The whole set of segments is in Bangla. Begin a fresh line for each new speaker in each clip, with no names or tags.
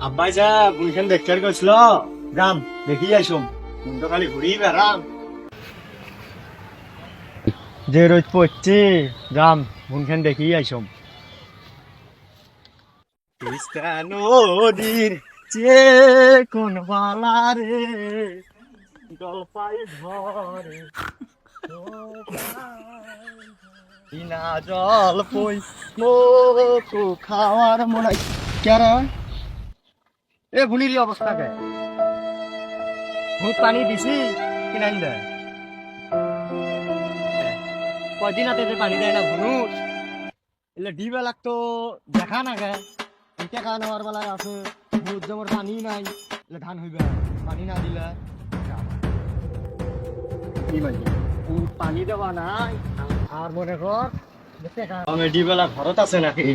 আব্বাই যা বুনখান দেখতে গেছিল? যাম দেখি আইসম মুন্ড খালি ঘুরি বেড়াম যে রোজ পড়ছে যাম বুনখান দেখি আইসম তিস্তা নদীর চে কোন বালা রে, জলপাই ধরে। বিনা জল পই মোকো খাওয়ার মনাই কেরা এ ভুনির অবস্থা কে? ভূত পানি দিছি কি নাই দেয় কয়দিন হাতে যে পানি দেয় না ভুনুর এলে ডিবে লাগতো, দেখা না গে টেকা নেওয়ার বেলায় আছে, ভূত যেমন পানি নাই, এলে ধান হইবে, পানি না দিলে কি ভূত পানি দেওয়া নাই, আর মনে কর ডিবেলা ঘরত আছে নাকি?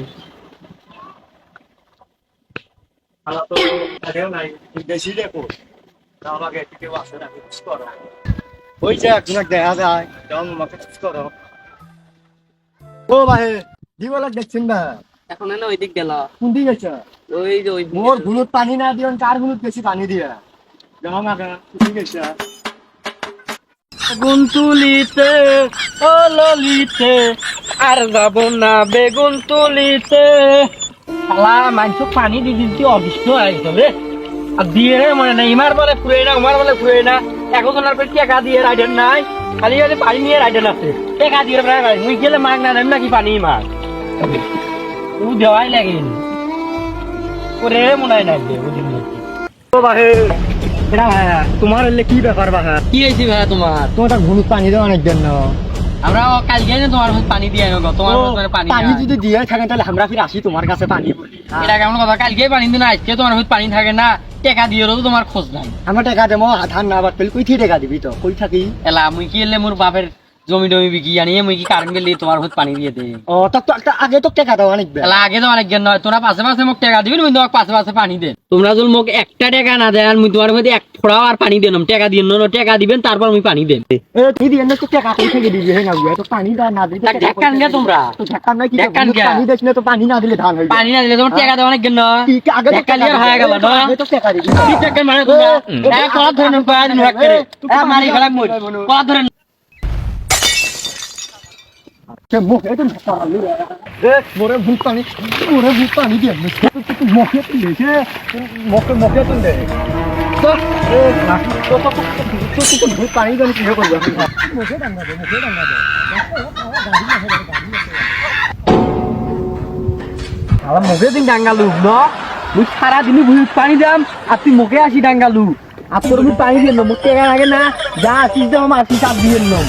খালা তো থাকেও নাই বেশি দেখো আমাকে কেউ আসে না চুজ করো। ওই যে একজনক দেখা যায় তখন আমাকে চুজ করো। ও ভাই দেখছেন না
এখন না ওই দিক গেল।
কোন দিকে গেছে?
ওই যে ওই
মোর গুলোত পানি না দিও কার গুলোত বেশি পানি দিয়ে? যাও আমাকে ঠিক আছে
বেগুন তুলিতে ও ললিতে আর যাব না বেগুন তুলিতে। শালা মানুষ পানি দি দিতে অবিষ্ট আইতো রে আর দিয়ে রে মানে না ইমার বলে ফুরে না উমার বলে ফুরে না। এখন টাকা দিয়ে রাইডার নাই খালি পানি নিয়ে রাইডার আছে। টাকা দিয়ে প্রায় ভাই মুই গেলে মাগ না নাকি পানি মাগ ও দেওয়াই লাগে ওরে মনে হয়
তোমার এলে কি ব্যাপার ভাই
কি হয়েছে ভাই তোমার
তোমার গুলোত পানি দেওয়া অনেক জন্য
আমরা কালকে তোমার পানি দিয়ে আনো গো, তোমার পানি
পানি যদি দিয়ে থাকে তাহলে আমরা ফির আসি তোমার কাছে পানি। বলি
এটা কেমন কথা কালকে পানি দিন আজকে তোমার পানি থাকে না টেকা দিয়ে তো তোমার খোঁজ নাই।
আমরা টেকা দেবো ধান না আবার কই থেকে টাকা দিবি তো কই থাকি।
এলা আমি কি এলে মোর বাপের জমি টমি বিকি আনিয়ে মুই কি কারেন্ট গেলে তোমার কাছে পানি দিয়ে দে।
ও তো আগে তো টাকা দেওয়া অনেক
এলা আগে তো অনেক জ্ঞান নয় তোরা পাশে পাশে মোক টেকা দিবি মুই তোমাকে পাশে পাশে পানি দেন তোমরা যদি মোক একটা টাকা না দেন মুই তোমার মধ্যে এক ফোড়াও আর পানি দেন টাকা দিয়ে নো টাকা দিবেন তারপর মুই পানি দেন
এ তুই দিয়ে না তো টাকা কই থেকে দিবি হে না তো পানি দাও না
তা ঢাকান গে তোমরা।
তো ঢাকা না কি
ঢাকান।
পানি দিস না তো পানি না দিলে ধান হইবে।
পানি না দিলে তোমার টাকা দেওয়া অনেক জ্ঞান নয়
কি কি আগে
ঢাকা দিয়ে হয়ে গেল না?
তো টাকা দিবি।
কি টাকা মানে তোমরা? এক কলা ধরে নেন কয়া দিন রাখতে এ মারি ফেলাক মই। কলা ধরে
মুখ মোরে ভুল পানি, মোরে ভুল পানি দিয়ে মুখে তুলেছে মুখে মুখে তুলে ভুল পানি দিয়ে কি করবে? মুখে ডাঙ্গা দে মুখে ডাঙ্গা দে
আমার মুখে দিন ডাঙ্গালু ন? মুই সারা দিনই বুঝি পানি দাম আর তুই মুখে আসি ডাঙ্গালু আর তোর পানি দিয়ে মুখ টেকা লাগে না, যা আসিস দাম আসিস, আর দিয়ে নাম